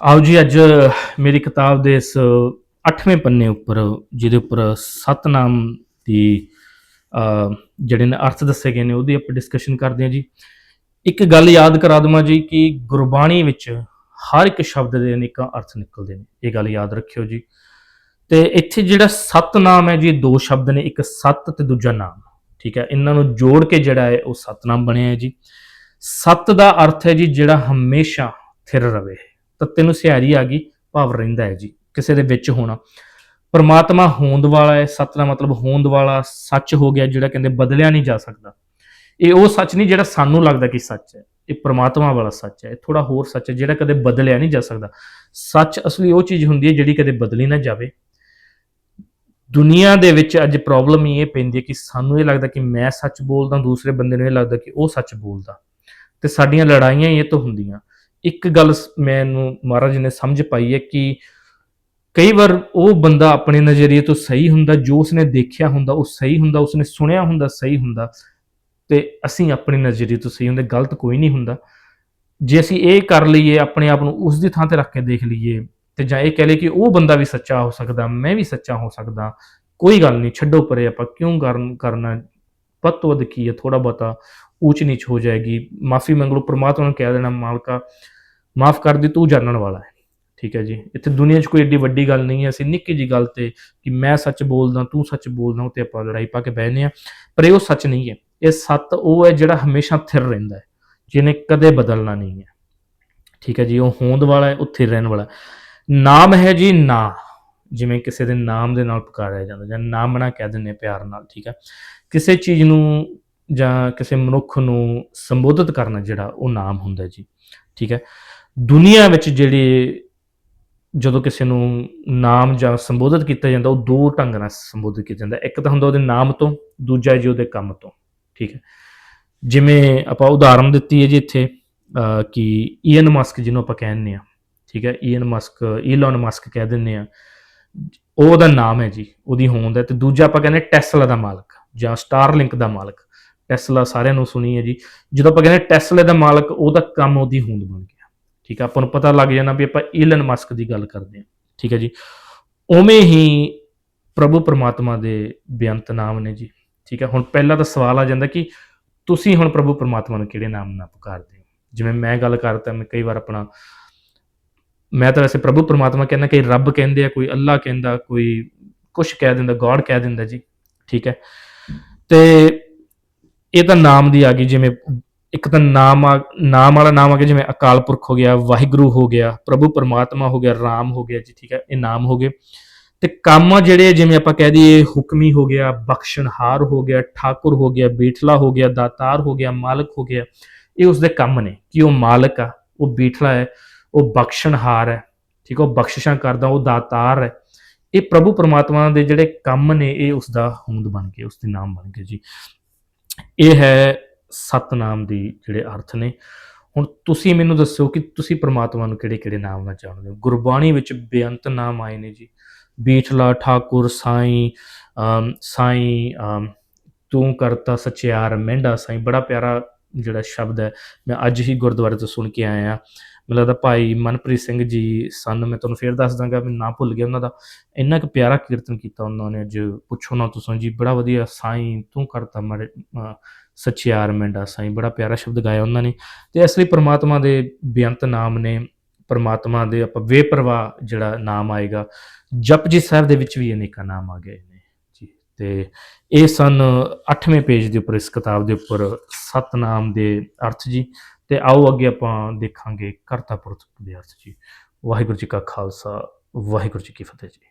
ਆਓ ਜੀ, ਅੱਜ ਮੇਰੀ ਕਿਤਾਬ ਦੇ ਇਸ 8ਵੇਂ ਪੰਨੇ ਉੱਪਰ, ਜਿਹਦੇ ਉੱਪਰ ਸਤਨਾਮ ਦੀ ਜਿਹੜੇ ਨੇ ਅਰਥ ਦੱਸੇ ਗਏ ਨੇ, ਉਹਦੀ ਆਪਾਂ ਡਿਸਕਸ਼ਨ ਕਰਦੇ ਹਾਂ ਜੀ। ਇੱਕ ਗੱਲ ਯਾਦ ਕਰਾ ਦਵਾਂ ਜੀ ਕਿ ਗੁਰਬਾਣੀ ਵਿੱਚ ਹਰ ਇੱਕ ਸ਼ਬਦ ਦੇ ਅਨੇਕਾਂ ਅਰਥ ਨਿਕਲਦੇ ਨੇ। ਇਹ ਗੱਲ ਯਾਦ ਰੱਖਿਓ ਜੀ। ਤੇ ਇੱਥੇ ਜਿਹੜਾ ਸਤਨਾਮ ਹੈ ਜੀ ਦੋ ਸ਼ਬਦ ਨੇ, ਇੱਕ ਸਤ ਤੇ ਦੂਜਾ ਨਾਮ। ਠੀਕ ਹੈ, ਇਹਨਾਂ ਨੂੰ ਜੋੜ ਕੇ ਜਿਹੜਾ ਹੈ, ਉਹ ਸਤਨਾਮ ਬਣਿਆ ਹੈ ਜੀ। ਸਤ ਦਾ ਅਰਥ ਹੈ ਜੀ, ਜਿਹੜਾ ਹਮੇਸ਼ਾ ਥਿਰ ਰਵੇ ਤੱਤੇ ਨੂੰ ਸਿਹਾਰੀ ਆ ਗਈ, ਭਾਵ ਰਹਿੰਦਾ ਹੈ ਜੀ, ਕਿਸੇ ਦੇ ਵਿੱਚ ਹੋਣਾ। ਪਰਮਾਤਮਾ ਹੋਂਦ ਵਾਲਾ ਹੈ ਸਤ ਦਾ ਮਤਲਬ ਹੋਂਦ ਵਾਲਾ ਸੱਚ ਹੋ ਗਿਆ ਜਿਹੜਾ ਕਹਿੰਦੇ ਬਦਲਿਆ ਨਹੀਂ ਜਾ ਸਕਦਾ। ਇਹ ਉਹ ਸੱਚ ਨਹੀਂ ਜਿਹੜਾ ਸਾਨੂੰ ਲੱਗਦਾ ਕਿ ਸੱਚ ਹੈ, ਇਹ ਪਰਮਾਤਮਾ ਵਾਲਾ ਸੱਚ ਹੈ, ਇਹ ਥੋੜਾ ਹੋਰ ਸੱਚ ਹੈ ਜਿਹੜਾ ਕਦੇ ਬਦਲਿਆ ਨਹੀਂ ਜਾ ਸਕਦਾ। ਸੱਚ ਅਸਲੀ ਉਹ ਚੀਜ਼ ਹੁੰਦੀ ਹੈ ਜਿਹੜੀ ਕਦੇ ਬਦਲੀ ਨਾ ਜਾਵੇ। ਦੁਨੀਆ ਦੇ ਵਿੱਚ ਅੱਜ ਪ੍ਰੋਬਲਮ ਇਹ ਪੈਂਦੀ ਹੈ ਕਿ ਸਾਨੂੰ ਇਹ ਲੱਗਦਾ ਕਿ ਮੈਂ ਸੱਚ ਬੋਲਦਾ, ਦੂਸਰੇ ਬੰਦੇ ਨੂੰ ਇਹ ਲੱਗਦਾ ਕਿ ਉਹ ਸੱਚ ਬੋਲਦਾ। ਤੇ ਸਾਡੀਆਂ ਲੜਾਈਆਂ ਇਹ ਤੋਂ ਹੁੰਦੀਆਂ। ਇੱਕ ਗੱਲ ਮੈਨੂੰ ਮਹਾਰਾਜ ਨੇ ਸਮਝ ਪਾਈ ਹੈ ਕਿ ਕਈ ਵਾਰ ਉਹ ਬੰਦਾ ਆਪਣੇ ਨਜ਼ਰੀਏ ਤੋਂ ਸਹੀ ਹੁੰਦਾ, ਜੋ ਉਸਨੇ ਦੇਖਿਆ ਹੁੰਦਾ, ਉਹ ਸਹੀ ਹੁੰਦਾ, ਉਸਨੇ ਸੁਣਿਆ ਹੁੰਦਾ, ਸਹੀ ਹੁੰਦਾ ਤੇ ਅਸੀਂ ਆਪਣੇ ਨਜ਼ਰੀਏ ਤੋਂ ਸਹੀ ਹੁੰਦੇ, ਗਲਤ ਕੋਈ ਨਹੀਂ ਹੁੰਦਾ। ਜੇ ਅਸੀਂ ਇਹ ਕਰ ਲਈਏ, ਆਪਣੇ ਆਪ ਨੂੰ ਉਸ ਦੀ ਥਾਂ ਤੇ ਰੱਖ ਕੇ ਦੇਖ ਲਈਏ ਤੇ ਜਾਂ ਇਹ ਕਹਿ ਲਈਏ ਕਿ ਉਹ ਬੰਦਾ ਵੀ ਸੱਚਾ ਹੋ ਸਕਦਾ, ਮੈਂ ਵੀ ਸੱਚਾ ਹੋ ਸਕਦਾ, ਕੋਈ ਗੱਲ ਨਹੀਂ, ਛੱਡੋ ਪਰੇ ਆਪਾਂ, ਕਿਉਂ ਕਰਨ, ਕਰਨਾ? ਵੱਧ ਤੋਂ ਵੱਧ ਕੀ ਹੈ? ਥੋੜਾ ਬਹੁਤਾ ਊਚ ਨੀਚ ਹੋ ਜਾਏਗੀ। ਮਾਫੀ ਮੰਗ ਲਓ, ਪ੍ਰਮਾਤਮਾ ਨੂੰ ਕਹਿ ਦੇਣਾ, ਮਾਲਕਾ ਮਾਫ ਕਰ ਦੀ, ਤੂੰ ਜਾਣਨ ਵਾਲਾ ਹੈ। ਠੀਕ ਹੈ ਜੀ। ਇੱਥੇ ਦੁਨੀਆ 'ਚ ਕੋਈ ਏਡੀ ਵੱਡੀ ਗੱਲ ਨਹੀਂ ਹੈ। ਅਸੀਂ ਨਿੱਕੀ ਜੀ ਗੱਲ ਤੇ ਕਿ ਮੈਂ ਸੱਚ ਬੋਲਦਾ, ਤੂੰ ਸੱਚ ਬੋਲਦਾ, ਉਹ ਤੇ ਆਪਾਂ ਲੜਾਈ ਪਾ ਕੇ ਬਹਿਨੇ ਆ। ਪਰ ਇਹ ਉਹ ਸੱਚ ਨਹੀਂ ਹੈ। ਇਹ ਸੱਤ ਉਹ ਹੈ ਜਿਹੜਾ ਹਮੇਸ਼ਾ ਥਿਰ ਰਹਿੰਦਾ ਹੈ, ਜਿਹਨੇ ਕਦੇ ਬਦਲਣਾ ਨਹੀਂ ਹੈ। ਠੀਕ ਹੈ ਜੀ। ਉਹ ਹੋਂਦ ਵਾਲਾ ਹੈ, ਉਹ ਥਿਰ ਰਹਿਣ ਵਾਲਾ ਨਾਮ ਹੈ ਜੀ ਨਾ। ਜਿਵੇਂ ਕਿਸੇ ਦੇ ਨਾਮ ਦੇ ਨਾਲ ਪੁਕਾਰਿਆ ਜਾਂਦਾ, ਜਾਂ ਨਾਮਣਾ ਕਹਿ ਦਿੰਦੇ ਪਿਆਰ ਨਾਲ। ਠੀਕ ਹੈ। ਕਿਸੇ ਚੀਜ਼ ਨੂੰ ਜਾਂ ਕਿਸੇ ਮਨੁੱਖ ਨੂੰ ਸੰਬੋਧਿਤ ਕਰਨਾ ਜਿਹੜਾ ਉਹ ਨਾਮ ਹੁੰਦਾ ਜੀ। ਠੀਕ ਹੈ। ਦੁਨੀਆ ਵਿੱਚ ਜਿਹੜੇ ਜਦੋਂ ਕਿਸੇ ਨੂੰ ਨਾਮ ਜਾਂ ਸੰਬੋਧਿਤ ਕੀਤਾ ਜਾਂਦਾ, ਉਹ ਦੋ ਢੰਗ ਨਾਲ ਸੰਬੋਧਿਤ ਕੀਤਾ ਜਾਂਦਾ। ਇੱਕ ਤਾਂ ਹੁੰਦਾ ਉਹਦੇ ਨਾਮ ਤੋਂ, ਦੂਜਾ ਜੀ ਉਹਦੇ ਕੰਮ ਤੋਂ। ਠੀਕ ਹੈ? ਜਿਵੇਂ ਆਪਾਂ ਉਦਾਹਰਨ ਦਿੱਤੀ ਹੈ ਜੀ ਇੱਥੇ ਕਿ ਈਅਨ ਮਸਕ ਜਿਹਨੂੰ ਆਪਾਂ ਕਹਿੰਦੇ ਆ ਠੀਕ ਹੈ? ਈਅਨ ਮਸਕ ਈਲਨ ਮਸਕ ਕਹਿ ਦਿੰਦੇ ਆ ਉਹ ਉਹਦਾ ਨਾਮ ਹੈ ਜੀ, ਉਹਦੀ ਹੋਂਦ ਹੈ। ਤੇ ਦੂਜਾ ਆਪਾਂ ਕਹਿੰਦੇ ਟੈਸਲਾ ਦਾ ਮਾਲਕ ਜਾਂ ਸਟਾਰਲਿੰਕ ਦਾ ਮਾਲਕ। ਟੈਸਲਾ ਸਾਰਿਆਂ ਨੂੰ ਸੁਣੀ ਹੈ ਜੀ। ਜਦੋਂ ਆਪਾਂ ਕਹਿੰਦੇ ਟੈਸਲੇ ਦਾ ਮਾਲਕ, ਉਹਦਾ ਕੰਮ ਉਹਦੀ ਹੋਂਦ ਬਣ ਗਿਆ। ਠੀਕ ਹੈ ਆਪਾਂ ਨੂੰ ਪਤਾ ਲੱਗ ਜਾਣਾ ਵੀ ਆਪਾਂ ਈਲਨ ਮਸਕ ਦੀ ਗੱਲ ਕਰਦੇ ਹਾਂ। ਠੀਕ ਹੈ ਜੀ? ਉਵੇਂ ਹੀ ਪ੍ਰਭੂ ਪਰਮਾਤਮਾ ਦੇ ਬੇਅੰਤ ਨਾਮ ਨੇ ਜੀ। ਠੀਕ ਹੈ? ਹੁਣ ਪਹਿਲਾ ਤਾਂ ਸਵਾਲ ਆ ਜਾਂਦਾ ਕਿ ਤੁਸੀਂ ਹੁਣ ਪ੍ਰਭੂ ਪਰਮਾਤਮਾ ਨੂੰ ਕਿਹੜੇ ਨਾਮ ਨਾਲ ਪੁਕਾਰਦੇ ਹੋ? ਜਿਵੇਂ ਮੈਂ ਗੱਲ ਕਰਤਾ ਮੈਂ ਕਈ ਵਾਰ ਆਪਣਾ ਮੈਂ ਤਾਂ ਵੈਸੇ ਪ੍ਰਭੂ ਪਰਮਾਤਮਾ ਕਹਿੰਦਾ ਕਿ ਰੱਬ ਕਹਿੰਦੇ ਆ, ਕੋਈ ਅੱਲਾ ਕਹਿੰਦਾ, ਕੋਈ ਕੁਝ ਕਹਿ ਦਿੰਦਾ, ਗੋਡ ਕਹਿ ਦਿੰਦਾ ਜੀ। ਠੀਕ ਹੈ? ਤੇ ਇਹ ਤਾਂ ਨਾਮ ਦੀ ਆ ਗਈ, ਜਿਵੇਂ ਇੱਕ ਤਾਂ ਨਾਮ ਆ ਨਾਮ ਵਾਲਾ ਨਾਮ ਆ ਗਿਆ, ਜਿਵੇਂ ਅਕਾਲ ਪੁਰਖ ਹੋ ਗਿਆ, ਵਾਹਿਗੁਰੂ ਹੋ ਗਿਆ, ਪ੍ਰਭੂ ਪਰਮਾਤਮਾ ਹੋ ਗਿਆ, ਰਾਮ ਹੋ ਗਿਆ ਜੀ, ਠੀਕ ਹੈ, ਇਹ ਨਾਮ ਹੋ ਗਏ। ਤੇ ਕੰਮ ਜਿਹੜੇ, ਜਿਵੇਂ ਆਪਾਂ ਕਹਿ ਦਈਏ, ਹੁਕਮੀ ਹੋ ਗਿਆ, ਬਖਸ਼ਣਹਾਰ ਹੋ ਗਿਆ, ਠਾਕੁਰ ਹੋ ਗਿਆ, ਬੀਠਲਾ ਹੋ ਗਿਆ, ਦਾਤਾਰ ਹੋ ਗਿਆ, ਮਾਲਕ ਹੋ ਗਿਆ, ਇਹ ਉਸਦੇ ਕੰਮ ਨੇ ਕਿ ਉਹ ਮਾਲਕ ਆ, ਉਹ ਬੀਠਲਾ ਹੈ, ਉਹ ਬਖਸ਼ਣਹਾਰ ਹੈ, ਠੀਕ ਹੈ, ਉਹ ਬਖਸ਼ਿਸ਼ਾਂ ਕਰਦਾ, ਉਹ ਦਾਤਾਰ ਹੈ। ਇਹ ਪ੍ਰਭੂ ਪਰਮਾਤਮਾ ਦੇ ਜਿਹੜੇ ਕੰਮ ਨੇ, ਇਹ ਉਸ ਦਾ ਹੋਂਦ ਬਣ ਗਏ ਉਸ ਦੇ ਨਾਮ ਬਣ ਗਏ ਜੀ। ਇਹ ਹੈ ਸਤਨਾਮ ਦੀ ਜਿਹੜੇ ਅਰਥ ਨੇ। ਹੁਣ ਤੁਸੀਂ ਮੈਨੂੰ ਦੱਸੋ ਕਿ ਤੁਸੀਂ ਪ੍ਰਮਾਤਮਾ ਨੂੰ ਕਿਹੜੇ ਕਿਹੜੇ ਨਾਮ ਨਾਲ ਜਾਣਦੇ ਹੋ? ਗੁਰਬਾਣੀ ਵਿੱਚ ਬੇਅੰਤ ਨਾਮ ਆਏ ਨੇ ਜੀ। ਬੀਠਲਾ ਠਾਕੁਰ ਸਾਈਂ ਅਮ, ਤੂੰ ਕਰਤਾ ਸਚਿਆਰ ਮਹਿੰਡਾ ਸਾਈ ਬੜਾ ਪਿਆਰਾ ਜਿਹੜਾ ਸ਼ਬਦ ਹੈ। ਮੈਂ ਅੱਜ ਹੀ ਗੁਰਦੁਆਰੇ ਤੋਂ ਸੁਣ ਕੇ ਆਇਆ। ਮੈਨੂੰ ਲੱਗਦਾ ਭਾਈ ਮਨਪ੍ਰੀਤ ਸਿੰਘ ਜੀ ਸਨ ਮੈਂ ਤੁਹਾਨੂੰ ਫੇਰ ਦੱਸ ਦਾਂਗਾ ਮੈਂ ਨਾ ਭੁੱਲ ਗਿਆ ਉਹਨਾਂ ਦਾ। ਇੰਨਾ ਕੁ ਪਿਆਰਾ ਕੀਰਤਨ ਕੀਤਾ ਉਹਨਾਂ ਨੇ ਅੱਜ ਪੁੱਛੋ ਨਾ ਤੁਸੀਂ ਜੀ ਬੜਾ ਵਧੀਆ ਸਾਈਂ ਤੂੰ ਕਰਤਾ ਮੜੇ ਅ, ਸਚਿਆਰ ਮਿੰਡਾ ਸਾਈ, ਬੜਾ ਪਿਆਰਾ ਸ਼ਬਦ ਗਾਇਆ ਉਹਨਾਂ ਨੇ। ਤੇ ਇਸ ਲਈ ਪ੍ਰਮਾਤਮਾ ਦੇ ਬੇਅੰਤ ਨਾਮ ਨੇ, ਪ੍ਰਮਾਤਮਾ ਦੇ ਆਪਾਂ ਬੇਪਰਵਾਹ ਜਿਹੜਾ ਨਾਮ ਆਏਗਾ, ਜਪਜੀ ਸਾਹਿਬ ਦੇ ਵਿੱਚ ਵੀ ਅਨੇਕਾਂ ਨਾਮ ਆ ਗਏ ਨੇ। ਜੀ, ਤੇ ਇਹ ਸਨ 8ਵੇਂ ਪੇਜ ਦੇ ਉੱਪਰ, ਇਸ ਕਿਤਾਬ ਦੇ ਉੱਪਰ ਸਤਨਾਮ ਦੇ ਅਰਥ ਜੀ। ਤੇ ਆਓ ਅੱਗੇ ਆਪਾਂ ਦੇਖਾਂਗੇ ਕਰਤਾ ਪੁਰਖ ਦੇ ਅਰਥ ਜੀ। ਵਾਹਿਗੁਰੂ ਜੀ ਕਾ ਖਾਲਸਾ, ਵਾਹਿਗੁਰੂ ਜੀ ਕੀ ਫਤਿਹ ਜੀ।